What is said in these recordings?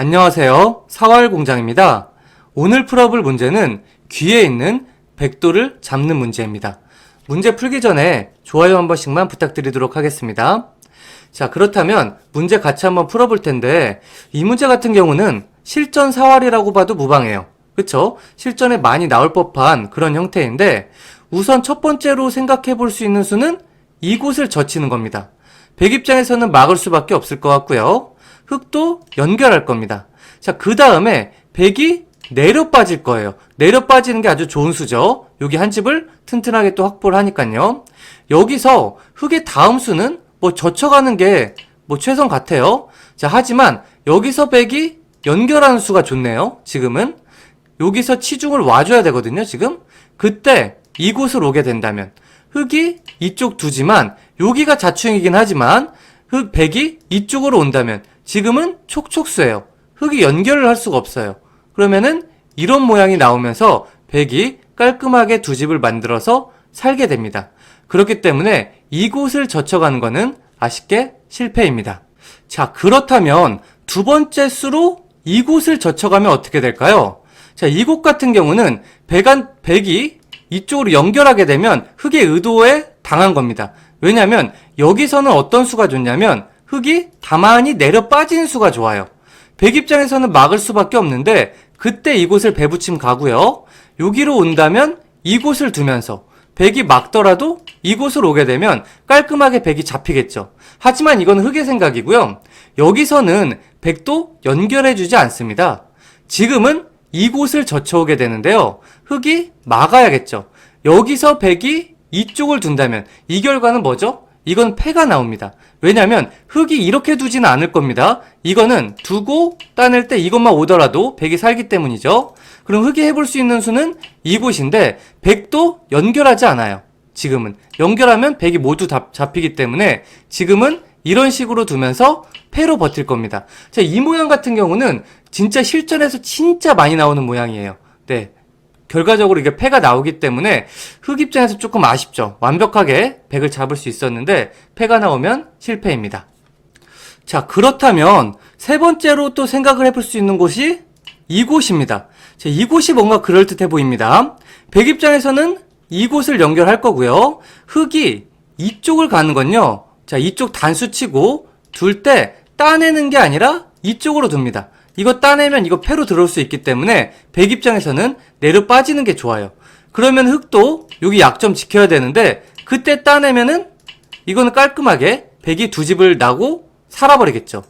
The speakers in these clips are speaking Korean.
안녕하세요. 사활공장입니다. 오늘 풀어볼 문제는 귀에 있는 백도를 잡는 문제입니다. 문제 풀기 전에 좋아요 한 번씩만 부탁드리도록 하겠습니다. 자, 그렇다면 문제 같이 한번 풀어볼 텐데 이 문제 같은 경우는 실전 사활이라고 봐도 무방해요. 그쵸? 실전에 많이 나올 법한 그런 형태인데 우선 첫 번째로 생각해 볼 수 있는 수는 이곳을 젖히는 겁니다. 백 입장에서는 막을 수밖에 없을 것 같고요. 흙도 연결할 겁니다. 자, 그 다음에 백이 내려 빠질 거예요. 내려 빠지는 게 아주 좋은 수죠. 여기 한 집을 튼튼하게 또 확보를 하니까요. 여기서 흙의 다음 수는 뭐 젖혀가는 게 뭐 최선 같아요. 자, 하지만 여기서 백이 연결하는 수가 좋네요. 지금은. 여기서 치중을 와줘야 되거든요, 지금. 그때 이곳을 오게 된다면 흙이 이쪽 두지만 여기가 자충이긴 하지만 흙 백이 이쪽으로 온다면 지금은 촉촉수예요. 흙이 연결을 할 수가 없어요. 그러면은 이런 모양이 나오면서 백이 깔끔하게 두 집을 만들어서 살게 됩니다. 그렇기 때문에 이곳을 젖혀가는 거는 아쉽게 실패입니다. 자, 그렇다면 두 번째 수로 이곳을 젖혀가면 어떻게 될까요? 자, 이곳 같은 경우는 백안, 백이 이쪽으로 연결하게 되면 흙의 의도에 당한 겁니다. 왜냐면 여기서는 어떤 수가 좋냐면 흙이 가만히 내려 빠지는 수가 좋아요. 백 입장에서는 막을 수밖에 없는데 그때 이곳을 배부침 가고요. 여기로 온다면 이곳을 두면서 백이 막더라도 이곳을 오게 되면 깔끔하게 백이 잡히겠죠. 하지만 이건 흙의 생각이고요. 여기서는 백도 연결해주지 않습니다. 지금은 이곳을 젖혀오게 되는데요. 흙이 막아야겠죠. 여기서 백이 이쪽을 둔다면 이 결과는 뭐죠? 이건 패가 나옵니다. 왜냐하면 흙이 이렇게 두지는 않을 겁니다. 이거는 두고 따낼 때 이것만 오더라도 백이 살기 때문이죠. 그럼 흙이 해볼 수 있는 수는 이곳인데 백도 연결하지 않아요. 지금은 연결하면 백이 모두 다 잡히기 때문에 지금은 이런 식으로 두면서 패로 버틸 겁니다. 자, 이 모양 같은 경우는 진짜 실전에서 진짜 많이 나오는 모양이에요. 네. 결과적으로 이게 패가 나오기 때문에 흙 입장에서 조금 아쉽죠. 완벽하게 백을 잡을 수 있었는데 패가 나오면 실패입니다. 자, 그렇다면 세 번째로 또 생각을 해볼 수 있는 곳이 이곳입니다. 자, 이곳이 뭔가 그럴듯해 보입니다. 백 입장에서는 이곳을 연결할 거고요. 흙이 이쪽을 가는 건요. 자, 이쪽 단수 치고 둘 때 따내는 게 아니라 이쪽으로 둡니다. 이거 따내면 이거 패로 들어올 수 있기 때문에 백 입장에서는 내려 빠지는 게 좋아요. 그러면 흙도 여기 약점 지켜야 되는데 그때 따내면은 이거는 깔끔하게 백이 두 집을 나고 살아버리겠죠.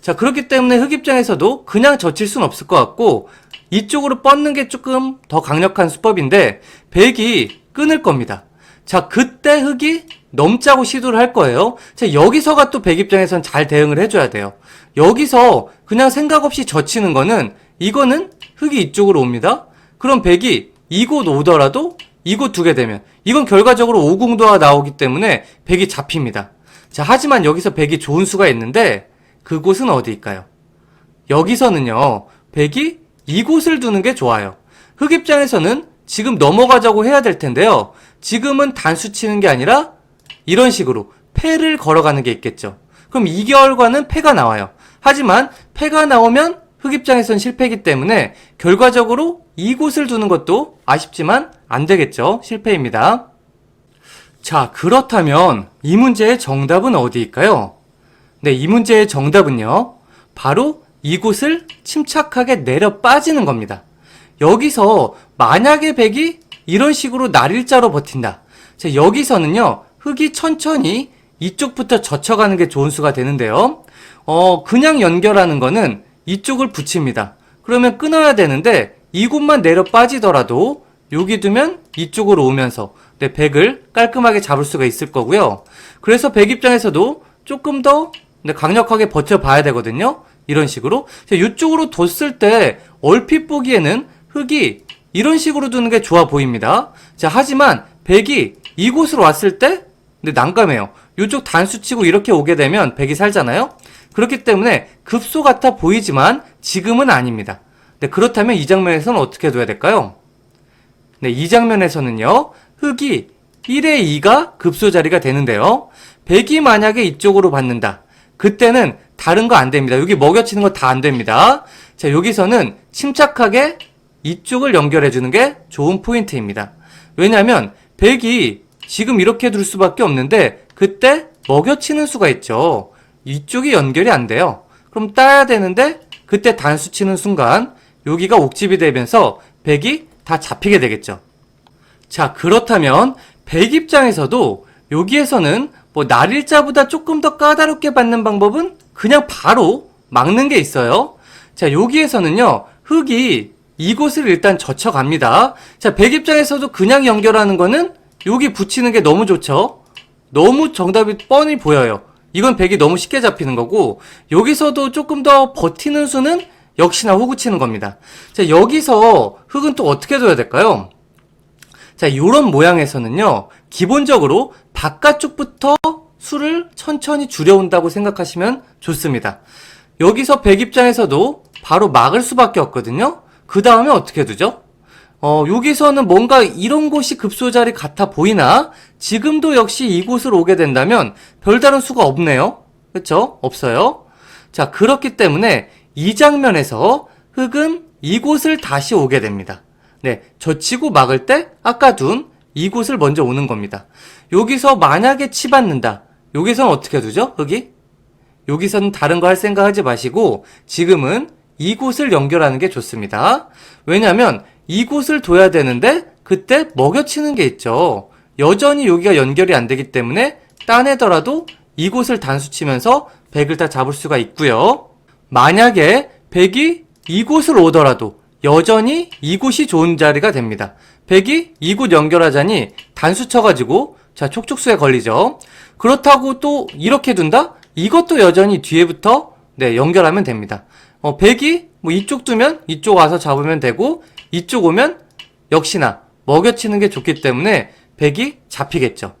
자, 그렇기 때문에 흙 입장에서도 그냥 젖힐 수는 없을 것 같고 이쪽으로 뻗는 게 조금 더 강력한 수법인데 백이 끊을 겁니다. 자, 그때 흙이 넘자고 시도를 할 거예요. 자, 여기서가 또 백 입장에선 잘 대응을 해줘야 돼요. 여기서 그냥 생각 없이 젖히는 거는 이거는 흙이 이쪽으로 옵니다. 그럼 백이 이곳 오더라도 이곳 두게 되면 이건 결과적으로 오궁도가 나오기 때문에 백이 잡힙니다. 자, 하지만 여기서 백이 좋은 수가 있는데 그곳은 어디일까요? 여기서는요, 백이 이곳을 두는 게 좋아요. 흙 입장에서는 지금 넘어가자고 해야 될 텐데요. 지금은 단수 치는 게 아니라 이런 식으로 패를 걸어가는 게 있겠죠. 그럼 이 결과는 패가 나와요. 하지만 패가 나오면 흙 입장에선 실패이기 때문에 결과적으로 이곳을 두는 것도 아쉽지만 안 되겠죠. 실패입니다. 자, 그렇다면 이 문제의 정답은 어디일까요? 네, 이 문제의 정답은요. 바로 이곳을 침착하게 내려 빠지는 겁니다. 여기서 만약에 백이 이런 식으로 날일자로 버틴다. 자, 여기서는요. 흙이 천천히 이쪽부터 젖혀가는 게 좋은 수가 되는데요. 어, 그냥 연결하는 거는 이쪽을 붙입니다. 그러면 끊어야 되는데 이곳만 내려 빠지더라도 여기 두면 이쪽으로 오면서 네, 백을 깔끔하게 잡을 수가 있을 거고요. 그래서 백 입장에서도 조금 더 네, 강력하게 버텨봐야 되거든요. 이런 식으로. 자, 이쪽으로 뒀을 때 얼핏 보기에는 흙이 이런 식으로 두는 게 좋아 보입니다. 자, 하지만 백이 이곳으로 왔을 때 근데 난감해요. 이쪽 단수 치고 이렇게 오게 되면 백이 살잖아요. 그렇기 때문에 급소 같아 보이지만 지금은 아닙니다. 네, 그렇다면 이 장면에서는 어떻게 둬야 될까요? 네, 이 장면에서는요. 흙이 1의 2가 급소 자리가 되는데요. 백이 만약에 이쪽으로 받는다. 그때는 다른 거 안 됩니다. 여기 먹여치는 거 다 안 됩니다. 자, 여기서는 침착하게 이쪽을 연결해 주는 게 좋은 포인트입니다. 왜냐하면 백이 지금 이렇게 둘 수밖에 없는데 그때 먹여치는 수가 있죠. 이쪽이 연결이 안 돼요. 그럼 따야 되는데 그때 단수 치는 순간 여기가 옥집이 되면서 백이 다 잡히게 되겠죠. 자, 그렇다면 백 입장에서도 여기에서는 뭐 날일자보다 조금 더 까다롭게 받는 방법은 그냥 바로 막는 게 있어요. 자, 여기에서는요, 흙이 이곳을 일단 젖혀갑니다. 자, 백 입장에서도 그냥 연결하는 거는 여기 붙이는 게 너무 좋죠? 너무 정답이 뻔히 보여요. 이건 백이 너무 쉽게 잡히는 거고, 여기서도 조금 더 버티는 수는 역시나 호구 치는 겁니다. 자, 여기서 흙은 또 어떻게 둬야 될까요? 자, 요런 모양에서는요, 기본적으로 바깥쪽부터 수를 천천히 줄여온다고 생각하시면 좋습니다. 여기서 백 입장에서도 바로 막을 수밖에 없거든요? 그 다음에 어떻게 두죠? 어, 여기서는 뭔가 이런 곳이 급소자리 같아 보이나? 지금도 역시 이곳을 오게 된다면 별다른 수가 없네요. 그쵸? 없어요. 자, 그렇기 때문에 이 장면에서 흙은 이곳을 다시 오게 됩니다. 네, 젖히고 막을 때 아까 둔 이곳을 먼저 오는 겁니다. 여기서 만약에 치받는다. 여기서는 어떻게 두죠? 흙이? 여기서는 다른 거 할 생각 하지 마시고 지금은 이곳을 연결하는 게 좋습니다. 왜냐면 이곳을 둬야 되는데 그때 먹여치는 게 있죠. 여전히 여기가 연결이 안 되기 때문에 따내더라도 이곳을 단수 치면서 백을 다 잡을 수가 있고요. 만약에 백이 이곳을 오더라도 여전히 이곳이 좋은 자리가 됩니다. 백이 이곳 연결하자니 단수 쳐가지고 자 촉촉수에 걸리죠. 그렇다고 또 이렇게 둔다? 이것도 여전히 뒤에부터 네 연결하면 됩니다. 어, 백이 뭐 이쪽 두면 이쪽 와서 잡으면 되고 이쪽 오면 역시나 먹여치는 게 좋기 때문에 백이 잡히겠죠.